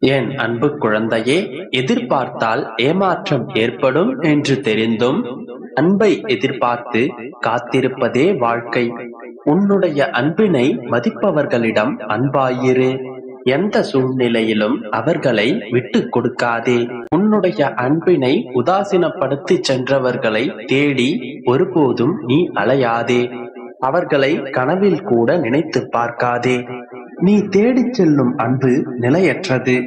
என் அன்பு குழந்தையே எதிர்பார்த்தால் ஏமாற்றம் ஏற்படும் என்று தெரிந்தும் அன்பை எதிர்பார்த்து காத்திருப்பதே வாழ்க்கை. உன்னுடைய அன்பினை மதிப்பவர்களிடம் அன்பாயிரு. எந்த சூழ்நிலையிலும் அவர்களை விட்டு கொடுக்காதே. உன்னுடைய அன்பினை உதாசீனப்படுத்தி சென்றவர்களை தேடி ஒருபோதும் நீ அலையாதே. அவர்களை கனவில் கூட நினைத்து பார்க்காதே. நீ தேடிச் செல்லும் அன்பு நிலையற்றது.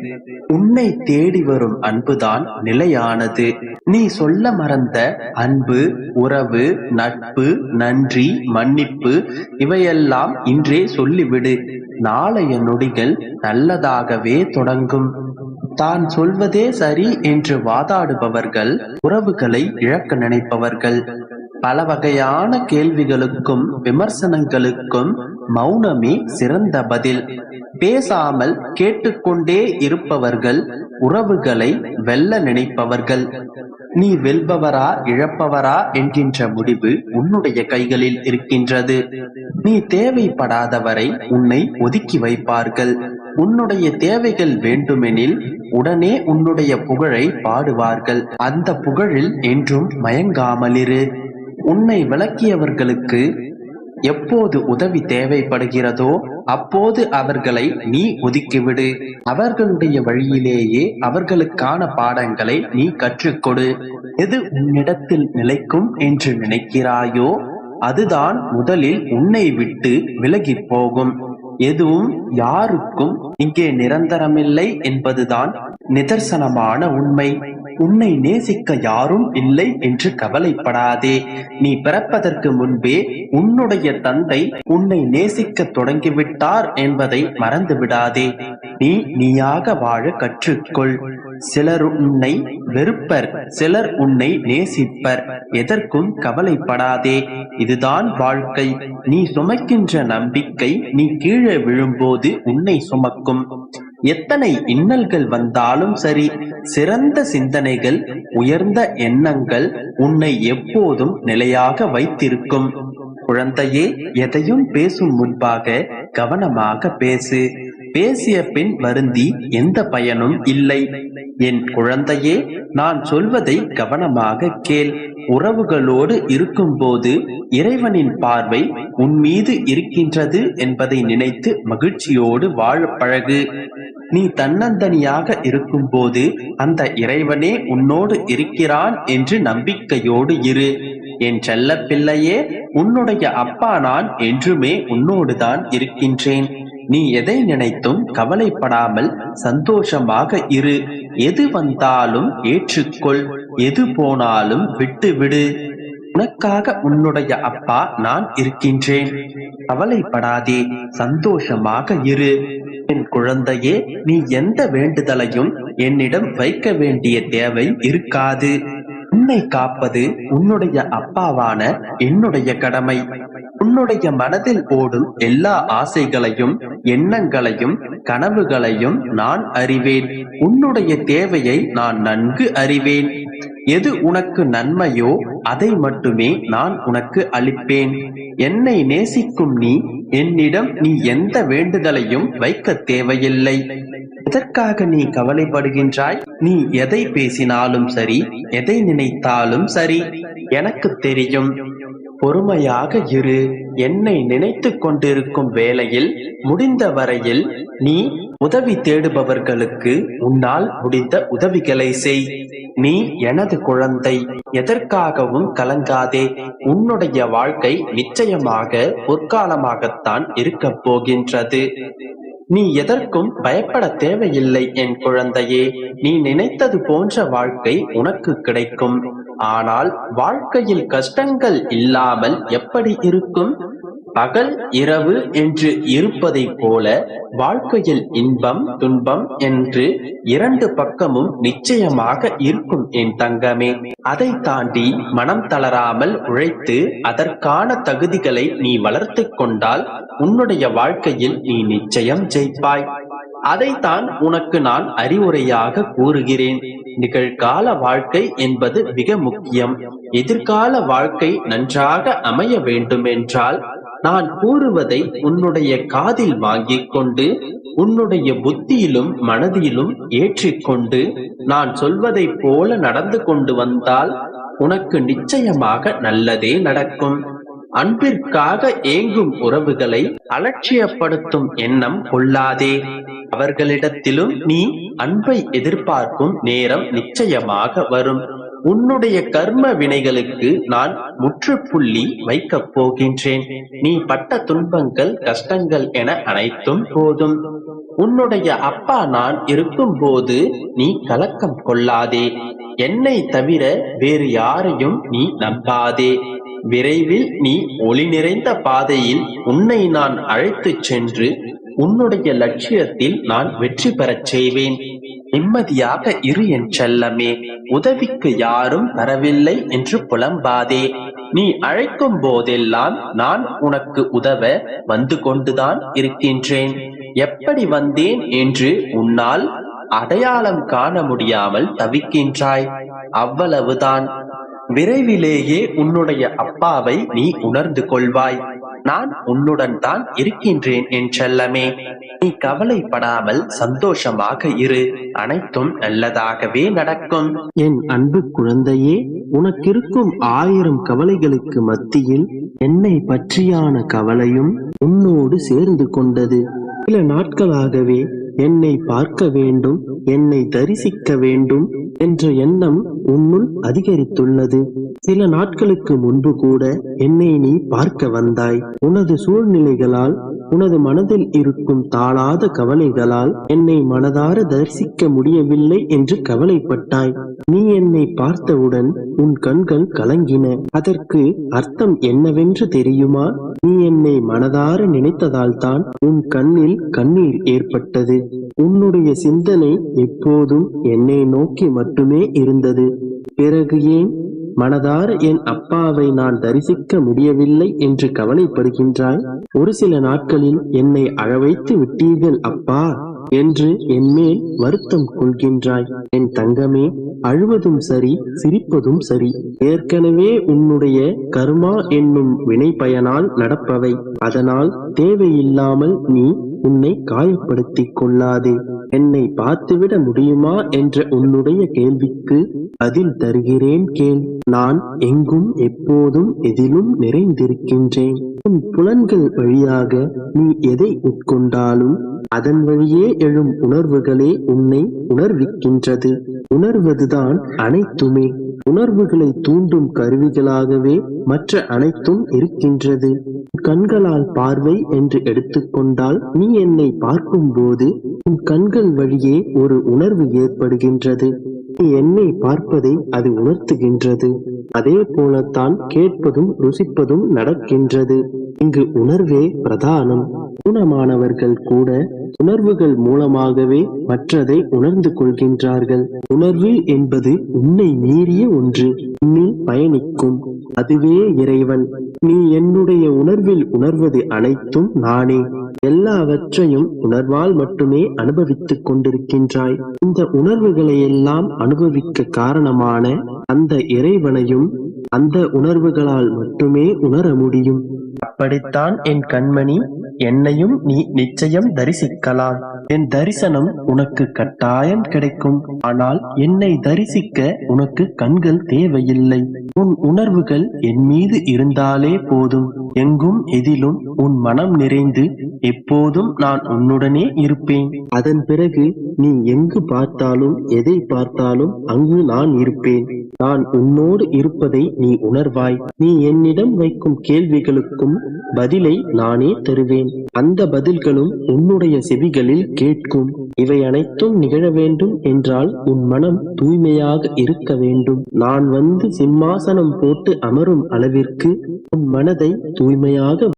உன்னை தேடி வரும் அன்புதான் நிலையானது. நீ சொல்ல மறந்த அன்பு உறவு நட்பு நன்றி மன்னிப்பு இவையெல்லாம் இன்றே சொல்லிவிடு. நாளைய நொடிகள் நல்லதாகவே தொடங்கும். தான் சொல்வதே சரி என்று வாதாடுபவர்கள் உறவுகளை இழக்க நினைப்பவர்கள். பல வகையான கேள்விகளுக்கும் விமர்சனங்களுக்கும் மௌனமே சிறந்த பதில். பேசாமல் கேட்டுக்கொண்டே இருப்பவர்கள் உறவுகளை வெல்ல நினைப்பவர்கள். நீ வெல்பவரா இழப்பவரா என்கின்ற முடிவு உன்னுடைய கைகளில் இருக்கின்றது. நீ தேவைப்படாதவரை உன்னை ஒதுக்கி வைப்பார்கள். உன்னுடைய தேவைகள் வேண்டுமெனில் உடனே உன்னுடைய புகழை பாடுவார்கள். அந்த புகழில் என்றும் மயங்காமலிரு. உன்னை விளக்கியவர்களுக்கு எப்போது உதவி தேவைப்படுகிறதோ அப்போது அவர்களை நீ ஒதுக்கிவிடு. அவர்களுடைய வழியிலேயே அவர்களுக்கான பாடங்களை நீ கற்றுக்கொடு. எது உன்னிடத்தில் நிலைக்கும் என்று நினைக்கிறாயோ அதுதான் முதலில் உன்னை விட்டு விலகி போகும். எதுவும் யாருக்கும் இங்கே நிரந்தரமில்லை என்பதுதான் நிதர்சனமான உண்மை. உன்னை நேசிக்க யாரும் இல்லை என்று கவலைப்படாதே. நீ பிறப்பதற்கு முன்பே உன்னுடைய தந்தை உன்னை நேசிக்க தொடங்கிவிட்டார் என்பதை மறந்து விடாதே நீ நீயாக வாழ கற்றுக்கொள். சிலர் உன்னை வெறுப்பர் சிலர் உன்னை நேசிப்பர். எதற்கும் கவலைப்படாதே. இதுதான் வாழ்க்கை. நீ சுமக்கின்ற நம்பிக்கை நீ கீழே விழும்போது உன்னை சுமக்கும். எத்தனை இன்னல்கள் வந்தாலும் சரி சிறந்த சிந்தனைகள் உயர்ந்த எண்ணங்கள் உன்னை எப்போதும் நிலையாக வைத்திருக்கும். குழந்தையே எதையும் பேசும் முன்பாக கவனமாக பேசு. பேசிய பின் வருந்தி எந்த பயனும் இல்லை. என் குழந்தையே நான் சொல்வதை கவனமாக கேள். உறவுகளோடு இருக்கும்போது இறைவனின் பார்வை உன் மீது இருக்கின்றது என்பதை நினைத்து மகிழ்ச்சியோடு வாழ பழகு. நீ தன்னந்தனியாக இருக்கும்போது அந்த இறைவனே உன்னோடு இருக்கிறான் என்று நம்பிக்கையோடு இரு. என் செல்ல பிள்ளையே உன்னுடைய அப்பா நான் என்றுமே உன்னோடுதான் இருக்கின்றேன். நீ எதை நினைத்தும் கவலைப்படாமல் சந்தோஷமாக இரு. எது வந்தாலும் ஏற்றுக்கொள் எது போனாலும் விட்டுவிடு. உனக்காக உன்னுடைய அப்பா நான் இருக்கின்றேன். கவலைப்படாதே சந்தோஷமாக இரு. என் குழந்தையே நீ எந்த வேண்டுதலையும் என்னிடம் வைக்க வேண்டிய தேவை இருக்காது. உன்னை காப்பது உன்னுடைய அப்பாவான என்னுடைய கடமை. உன்னுடைய மனதில் ஓடும் எல்லா ஆசைகளையும் எண்ணங்களையும் கனவுகளையும் நான் அறிவேன். உன்னுடைய தேவையை நான் நன்கு அறிவேன். எது உனக்கு நன்மையோ அதை மட்டுமே நான் உனக்கு அளிப்பேன். என்னை நேசிக்கும் நீ என்னிடம் நீ எந்த வேண்டுதலையும் வைக்க தேவையில்லை. எதற்காக நீ கவலைப்படுகின்றாய்? நீ எதை பேசினாலும் சரி எதை நினைத்தாலும் சரி எனக்கு தெரியும். பொறுமையாக இரு. என்னை நினைத்து கொண்டிருக்கும் வேளையில் முடிந்த வரையில் நீ உதவி தேடுபவர்களுக்கு உன்னால் முடிந்த உதவிகளை செய். நீ எனது குழந்தை எதற்காகவும் கலங்காதே. உன்னுடைய வாழ்க்கை நிச்சயமாக பொற்காலமாகத்தான் இருக்கப் போகின்றது. நீ எதற்கும் பயப்பட தேவையில்லை என் குழந்தையே. நீ நினைத்தது போன்ற வாழ்க்கை உனக்கு கிடைக்கும். ஆனால் வாழ்க்கையில் கஷ்டங்கள் இல்லாமல் எப்படி இருக்கும்? பகல் இரவு என்று இருப்பதை போல வாழ்க்கையில் இன்பம் துன்பம் என்று இரண்டு பக்கமும் நிச்சயமாக இருக்கும் என் தங்கமே. அதை தாண்டி மனம் தளராமல் உழைத்து அதற்கான தகுதிகளை நீ வளர்த்து கொண்டால் உன்னுடைய வாழ்க்கையில் நீ நிச்சயம் ஜெயிப்பாய். அதைத்தான் உனக்கு நான் அறிவுரையாக கூறுகிறேன். நிகழ்கால வாழ்க்கை என்பது மிக முக்கியம். எதிர்கால வாழ்க்கை நன்றாக அமைய வேண்டுமென்றால் நான் கூறுவதை உன்னுடைய காதில் வாங்கிக் கொண்டு உன்னுடைய புத்தியிலும் மனதிலும் ஏற்றிக்கொண்டு நான் சொல்வதைப் போல நடந்து கொண்டு வந்தால் உனக்கு நிச்சயமாக நல்லதே நடக்கும். அன்பிற்காக ஏங்கும் உறவுகளை அலட்சியப்படுத்தும் எண்ணம் கொள்ளாதே. அவர்களிடத்திலும் நீ அன்பை எதிர்பார்க்கும் நேரம் நிச்சயமாக வரும். உன்னுடைய கர்ம வினைகளுக்கு நான் முற்றுப்புள்ளி வைக்கப் போகின்றேன். நீ பட்ட துன்பங்கள் கஷ்டங்கள் என அனைத்தும் போதும். உன்னுடைய அப்பா நான் இருக்கும்போது நீ கலக்கம் கொள்ளாதே. என்னை தவிர வேறு யாரையும் நீ நம்பாதே. விரைவில் நீ ஒளி நிறைந்த பாதையில் உன்னை நான் அழைத்துச் சென்று உன்னுடைய லட்சியத்தில் நான் வெற்றி பெறச் செய்வேன். நிம்மதியாக இரு என் செல்லமே உதவிக்கு யாரும் வரவில்லை என்று புலம்பாதே. நீ அழைக்கும் போதெல்லாம் நான் உனக்கு உதவ வந்து கொண்டுதான் இருக்கின்றேன். எப்படி வந்தேன் என்று உன்னால் அடையாளம் காண முடியாமல் தவிக்கின்றாய். அவ்வளவுதான். விரைவிலேயே உன்னுடைய அப்பாவை நீ உணர்ந்து கொள்வாய். நான் உன்னுடன் தான் இருக்கின்றேன் என் செல்லமே. நீ கவலைப்படாமல் சந்தோஷமாக இரு. அனைத்தும் நல்லதாகவே நடக்கும். என் அன்பு குழந்தையே உனக்கிருக்கும் ஆயிரம் கவலைகளுக்கு மத்தியில் என்னை பற்றியான கவலையும் உன்னோடு சேர்ந்து கொண்டது. சில நாட்களாகவே என்னை பார்க்க வேண்டும் என்னை தரிசிக்க வேண்டும் என்ற எண்ணம் உன்னுள் அதிகரித்துள்ளது. சில நாட்களுக்கு முன்பு கூட என்னை நீ பார்க்க வந்தாய். உனது சூழ்நிலைகளால் உனது மனதில் இருக்கும் தாளாத கவலைகளால் என்னை மனதார தரிசிக்க முடியவில்லை என்று கவலைப்பட்டாய். நீ என்னை பார்த்தவுடன் உன் கண்கள் கலங்கின. அதற்கு அர்த்தம் என்னவென்று தெரியுமா? நீ என்னை மனதார நினைத்ததால்தான் உன் கண்ணில் கண்ணீர் ஏற்பட்டது. உன்னுடைய சிந்தனை எப்போதும் என்னை நோக்கி மட்டுமே இருந்தது. பிறகு ஏன் மனதார என் அப்பாவை நான் தரிசிக்க முடியவில்லை என்று கவலைப்படுகின்றாய்? ஒரு சில நாட்களில் என்னை அழவைத்து விட்டீர்கள் அப்பா என்று என்மேல் வருத்தம் கொள்கின்றாய். என் தங்கமே அழுவதும் சரி சிரிப்பதும் சரி. ஏற்கனவே உன்னுடைய கர்மா என்னும் வினை பயனால் நடப்பவை. அதனால் தேவையில்லாமல் நீ உன்னை காயப்படுத்திக் கொள்ளாதே. என்னை பார்த்துவிட முடியுமா என்ற உன்னுடைய கேள்விக்கு பதில் தருகிறேன் கேள். நான் எங்கும் எப்போதும் எதிலும் நிறைந்திருக்கின்றேன். உன் புலன்கள் வழியாக நீ எதை உட்கொண்டாலும் அதன் வழியே எழும் உணர்வுகளே உன்னை உணர்விக்கின்றது. உணர்வது உணர்வதுதான் அனைத்துமே உணர்வுகளை தூண்டும் கருவிகளாகவே மற்ற அனைத்தும் இருக்கின்றது. கண்களால் பார்வை என்று எடுத்துக்கொண்டால் நீ என்னை பார்க்கும் போது உன் கண்கள் வழியே ஒரு உணர்வு ஏற்படுகின்றது. நீ என்னை பார்ப்பதை அது உணர்த்துகின்றது. அதே போலத்தான் கேட்பதும் ருசிப்பதும் நடக்கின்றது. இங்கு உணர்வே பிரதானம். ஊனமானவர்கள் கூட உணர்வுகள் மூலமாகவே மற்றதை உணர்ந்து கொள்கின்றார்கள். உணர்வு என்பது உன்னை மீறிய ஒன்று உன்னில் பயணிக்கும். அதுவே இறைவன். நீ என்னுடைய உணர்வில் உணர்வது அனைத்தும் நானே. எல்லாவற்றையும் உணர்வால் மட்டுமே அனுபவித்துக் கொண்டிருக்கின்றாய். இந்த உணர்வுகளை எல்லாம் அனுபவிக்க காரணமான அந்த இறைவனையும் அந்த உணர்வுகளால் மட்டுமே உணர முடியும். அப்படித்தான் என் கண்மணி என்னையும் நீ நிச்சயம் தரிசிக்கலாம். என் தரிசனம் உனக்கு கட்டாயம் கிடைக்கும். ஆனால் என்னை தரிசிக்க உனக்கு கண்கள் தேவையில்லை. உன் உணர்வுகள் என் மீது இருந்தாலே போதும். எங்கும் எதிலும் உன் மனம் நிறைந்து எப்போதும் நான் உன்னுடனே இருப்பேன். அதன் பிறகு நீ எங்கு பார்த்தாலும் எதை பார்த்தாலும் அங்கு நான் இருப்பேன். நான் உன்னோடு இருப்பதை நீ உணர்வாய். நீ என்னிடம் வைக்கும் கேள்விகளுக்கும் பதிலை நானே தருவேன். அந்த பதில்களும் உன்னுடைய செவிகளில் கேட்கும். இவை அனைத்தும் நிகழ வேண்டும் என்றால் உன் மனம் தூய்மையாக இருக்க வேண்டும். நான் வந்து சிம்மாசனம் போட்டு அமரும் அளவிற்கு உன் மனதை தூய்மையாக